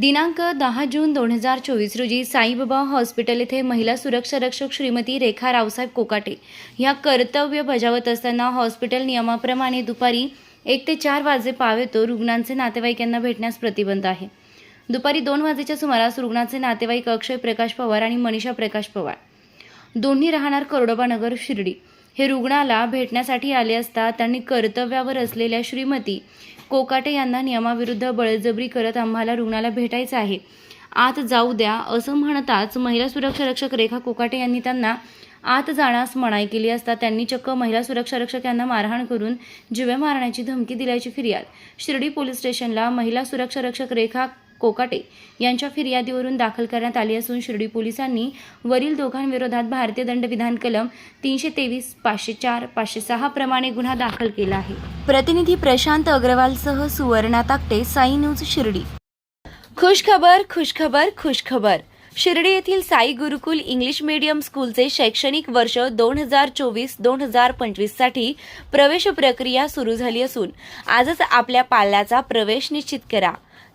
दिनांक दहा जून दोन हजार चोवीस रोजी साईबाबा हॉस्पिटल येथे महिला सुरक्षा रक्षक श्रीमती रेखा रावसाहेब कोकाटे ह्या कर्तव्य बजावत असताना हॉस्पिटल नियमाप्रमाणे दुपारी एक ते चार वाजे पावेतो रुग्णांचे नातेवाईक यांना भेटण्यास प्रतिबंध आहे. दुपारी दोन वाजेच्या सुमारास रुग्णाचे नातेवाईक अक्षय प्रकाश पवार आणि मनीषा प्रकाश पवार. दोन्ही राहणार करोडोबा नगर शिर्डी. हे रुग्णाला भेटण्यासाठी आले असता त्यांनी कर्तव्यावर असलेल्या श्रीमती कोकाटे यांना नियमाविरुद्ध बळजबरी करत आम्हाला रुग्णाला भेटायचं आहे. आत जाऊ द्या असं म्हणताच महिला सुरक्षा रक्षक रेखा कोकाटे यांनी त्यांना आत जाण्यास मनाई केली असता त्यांनी चक्क महिला सुरक्षा रक्षक यांना मारहाण करून जिवे मारण्याची धमकी दिल्याची फिर्याद. शिर्डी पोलीस स्टेशनला महिला सुरक्षा रक्षक रेखा कोकाटे यांच्या फिर्यादीवरून दाखल करण्यात आली असून शिर्डी पोलिसांनी वरील दोघांविरोधात भारतीय दंडविधान कलम तीनशे तेवीस पाचशे चार पाचशे सहा प्रमाणे गुन्हा दाखल केला आहे. प्रतिनिधी प्रशांत अग्रवालसह सुवर्णा ताकटे साई न्यूज शिर्डी. खुशखबर खुशखबर खुशखबर. शिर्डी येथील साई गुरुकुल इंग्लिश मीडियम स्कूलचे शैक्षणिक वर्ष दोन हजार चोवीस दोन हजार पंचवीससाठी प्रवेश प्रक्रिया सुरू झाली असून आजच आपल्या पाल्याचा प्रवेश निश्चित करा.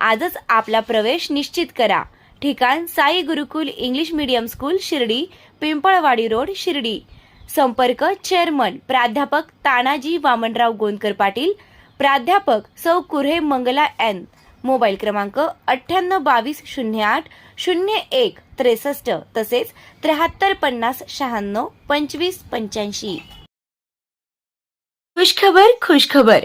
आजच आपला प्रवेश निश्चित करा. ठिकाण Sai Gurukul English medium school Shirdi Pimpalwadi road Shirdi. संपर्क चेअरमन प्राध्यापक तानाजी वामनराव गोंदकर पाटील प्राध्यापक सौ कुर्हे मंगला एन. मोबाईल क्रमांक अठ्ठ्याण्णव बावीस शून्य आठ शून्य एक त्रेसष्ट तसेच त्र्याहत्तर पन्नास शहाण्णव पंचवीस पंच्याऐंशी. खुशखबर खुशखबर.